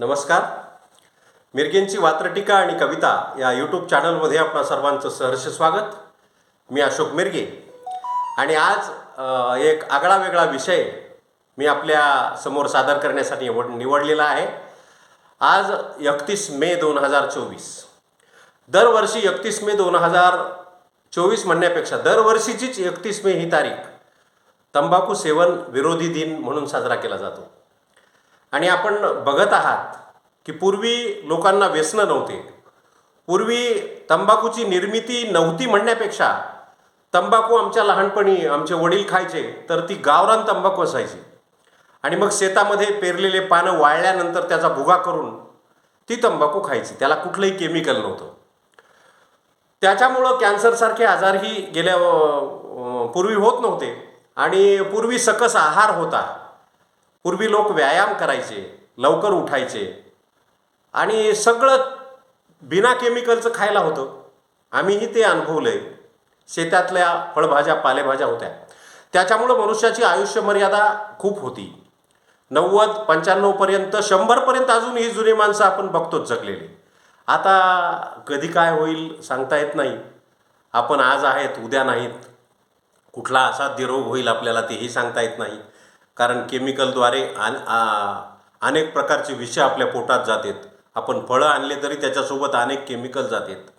नमस्कार. मिरगेंची वात्रटीका आणि कविता या यूट्यूब चॅनलमध्ये आपणा सर्वांचं सहर्ष स्वागत. मी अशोक मिरगे. आणि आज एक आगळा वेगळा विषय मी आपल्यासमोर सादर करण्यासाठी निवड निवडलेला आहे. आज एकतीस मे दोन हजार चोवीस. दरवर्षी एकतीस मे दोन हजार चोवीस म्हणण्यापेक्षा दरवर्षीचीच एकतीस मे ही तारीख तंबाखू सेवन विरोधी दिन म्हणून साजरा केला जातो. आणि आपण बघत आहात की पूर्वी लोकांना व्यसनं नव्हते. पूर्वी तंबाखूची निर्मिती नव्हती म्हणण्यापेक्षा तंबाखू आमच्या लहानपणी आमचे वडील खायचे तर ती गावरान तंबाखू असायची. आणि मग शेतामध्ये पेरलेले पानं वाळल्यानंतर त्याचा भुगा करून ती तंबाखू खायची. त्याला कुठलंही केमिकल नव्हतं. त्याच्यामुळं कॅन्सरसारखे आजारही गेल्या पूर्वी होत नव्हते. आणि पूर्वी सकस आहार होता. पूर्वी लोक व्यायाम करायचे लवकर उठायचे. आणि सगळं बिना केमिकलचं खायला होतं. आम्हीही ते अनुभवलं आहे शेतातल्या फळभाज्या पालेभाज्या होत्या. त्याच्यामुळं मनुष्याची आयुष्य मर्यादा खूप होती. नव्वद पंच्याण्णवपर्यंत शंभरपर्यंत अजून ही जुनी माणसं आपण बघतोच जगलेली. आता कधी काय होईल सांगता येत नाही. आपण आज आहेत उद्या नाहीत. कुठला असा दिरोग होईल आपल्याला तेही सांगता येत नाही. कारण केमिकलद्वारे आन आ- अनेक प्रकारचे विषय आपल्या पोटात जातात. आपण फळं आणले तरी त्याच्यासोबत अनेक केमिकल जातात.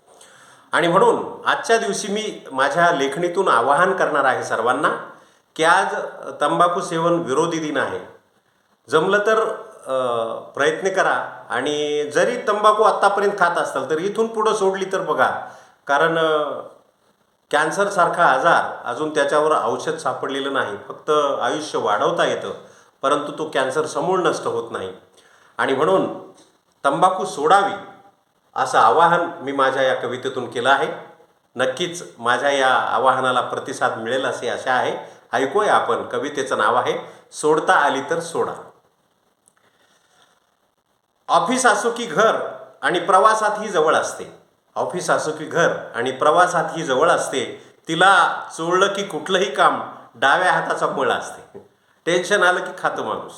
आणि म्हणून आजच्या दिवशी मी माझ्या लेखणीतून आवाहन करणार आहे सर्वांना की आज तंबाखू सेवन विरोधी दिन आहे. जमलं तर प्रयत्न करा आणि जरी तंबाखू आत्तापर्यंत खात असाल तर इथून पुढं सोडली तर बघा. कारण कॅन्सरसारखा आजार अजून त्याच्यावर औषध सापडलेलं नाही. फक्त आयुष्य वाढवता येतं परंतु तो कॅन्सर समूळ नष्ट होत नाही. आणि म्हणून तंबाखू सोडावी असं आवाहन मी माझ्या या कवितेतून केलं आहे. नक्कीच माझ्या या आवाहनाला प्रतिसाद मिळेल असे आशा आहे. ऐकूया आपण कवितेचं नाव आहे सोडता आली तर सोडा. ऑफिस असो की घर आणि प्रवासातही जवळ असते. ऑफिस असो की घर आणि प्रवासात ही जवळ असते तिला चोळलं की कुठलंही काम डाव्या हाताचा मळ असते. टेन्शन आलं की खातं माणूस.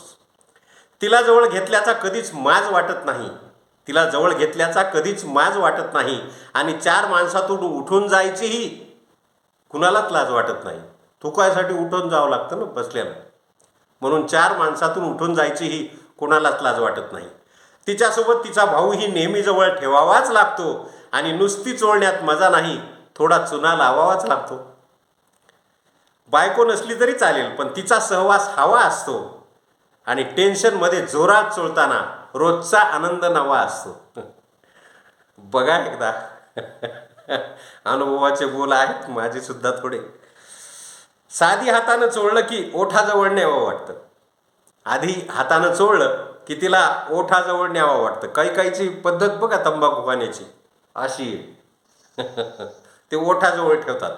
तिला जवळ घेतल्याचा कधीच माज वाटत नाही. तिला जवळ घेतल्याचा कधीच माज वाटत नाही आणि चार माणसातून उठून जायचीही कुणालाच लाज वाटत नाही. थुकायसाठी उठून जावं लागतं ना बसल्याला म्हणून चार माणसातून उठून जायचीही कोणालाच लाज वाटत नाही. तिच्यासोबत तिचा भाऊही नेहमी जवळ ठेवावाच लागतो. आणि नुसती चोळण्यात मजा नाही थोडा चुना लावावाच लागतो. बायको नसली तरी चालेल पण तिचा सहवास हवा असतो. आणि टेन्शनमध्ये जोरात चोळताना रोजचा आनंद नवा असतो. बघा एकदा. अनुभवाचे बोल आहेत माझे सुद्धा थोडे. साधी हातानं चोळलं की ओठाजवळ न्यावं वाटतं. आधी हातानं चोळलं की तिला ओठाजवळ न्यावं वाटतं. काही काहीची पद्धत बघा तंबाखू खाण्याची. अशी. ते ओठाजवळ ठेवतात.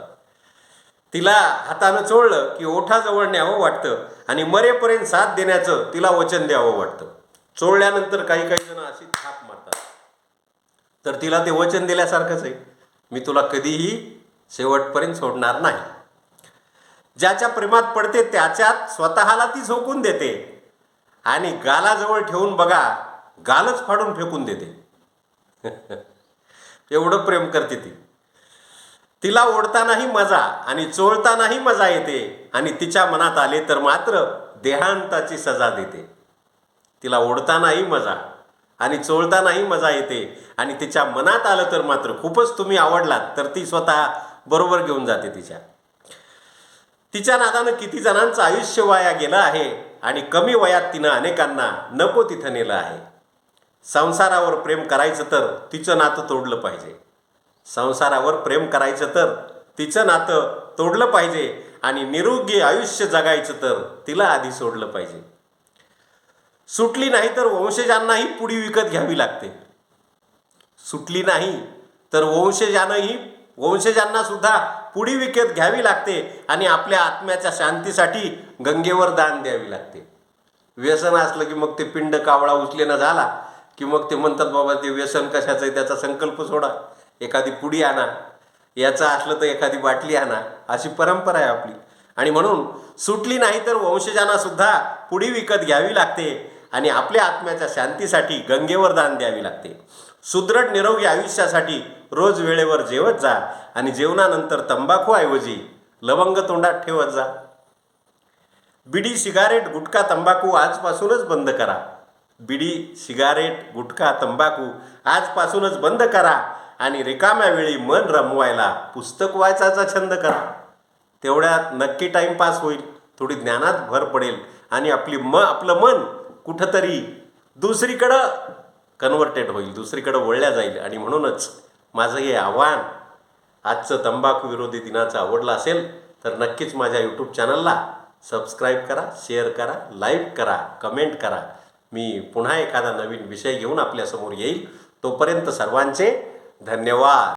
तिला हातानं चोळलं की ओठाजवळ न्यावं वाटतं आणि मरेपर्यंत साथ देण्याचं तिला वचन द्यावं वाटतं. चोळल्यानंतर काही काही जण अशी थाप मारतात. तर तिला ते वचन दिल्यासारखंच आहे. मी तुला कधीही शेवटपर्यंत सोडणार नाही. ज्याच्या प्रेमात पडते त्याच्यात स्वतःला ती झोकून देते आणि गालाजवळ ठेवून बघा गालच फाडून फेकून देते. एवढं प्रेम करते ती. तिला ओढतानाही मजा आणि चोळतानाही मजा येते आणि तिच्या मनात आले तर मात्र देहांताची सजा देते. तिला ओढतानाही मजा आणि चोळतानाही मजा येते आणि तिच्या मनात आलं तर मात्र खूपच तुम्ही आवडलात तर ती स्वतः बरोबर घेऊन जाते तिच्या. तिच्या नादानं किती जणांचं आयुष्य वाया गेलं आहे आणि कमी वयात तिनं अनेकांना नको तिथं नेलं आहे. संसारावर प्रेम करायचं तर तिचं नातं तोडलं पाहिजे. संसारावर प्रेम करायचं तर तिचं नातं तोडलं पाहिजे आणि निरोगी आयुष्य जगायचं तर तिला आधी सोडलं पाहिजे. सुटली नाही तर वंशजांनाही पुढी विकत घ्यावी लागते. सुटली नाही तर वंशजानंही वंशजांना सुद्धा पुढी विकत घ्यावी लागते आणि आपल्या आत्म्याच्या शांतीसाठी गंगेवर दान द्यावी लागते. व्यसन असलं की मग ते पिंड कावळा उचलेनं झाला. की मग ते म्हणतात बाबा ते व्यसन कशाचं आहे? त्याचा संकल्प सोडा. एखादी पुडी आणा. याचं असलं तर एखादी बाटली आणा. अशी परंपरा आहे आपली. आणि म्हणून सुटली नाही तर वंशजांना सुद्धा पुढी विकत घ्यावी लागते आणि आपल्या आत्म्याच्या शांतीसाठी गंगेवर दान द्यावी लागते. सुदृढ निरोगी आयुष्यासाठी रोज वेळेवर जेवत जा आणि जेवणानंतर तंबाखूऐवजी लवंग तोंडात ठेवत जा. बिडी सिगारेट गुटखा तंबाखू आजपासूनच बंद करा. बिडी सिगारेट गुटखा तंबाखू आजपासूनच बंद करा आणि रिकाम्या वेळी मन रमवायला पुस्तक वाचायचा छंद करा. तेवढ्यात नक्की टाईमपास होईल. थोडी ज्ञानात भर पडेल आणि आपली म आपलं मन कुठंतरी दुसरीकडं कन्व्हर्टेड होईल दुसरीकडं वळल्या जाईल. आणि म्हणूनच माझं हे आव्हान आजचं तंबाखू विरोधी दिनाचं आवडलं असेल तर नक्कीच माझ्या यूट्यूब चॅनलला सबस्क्राईब करा शेअर करा लाईक करा कमेंट करा. मी पुन्हा एखादा नवीन विषय घेऊन आपल्यासमोर येईल. तोपर्यंत सर्वांचे धन्यवाद.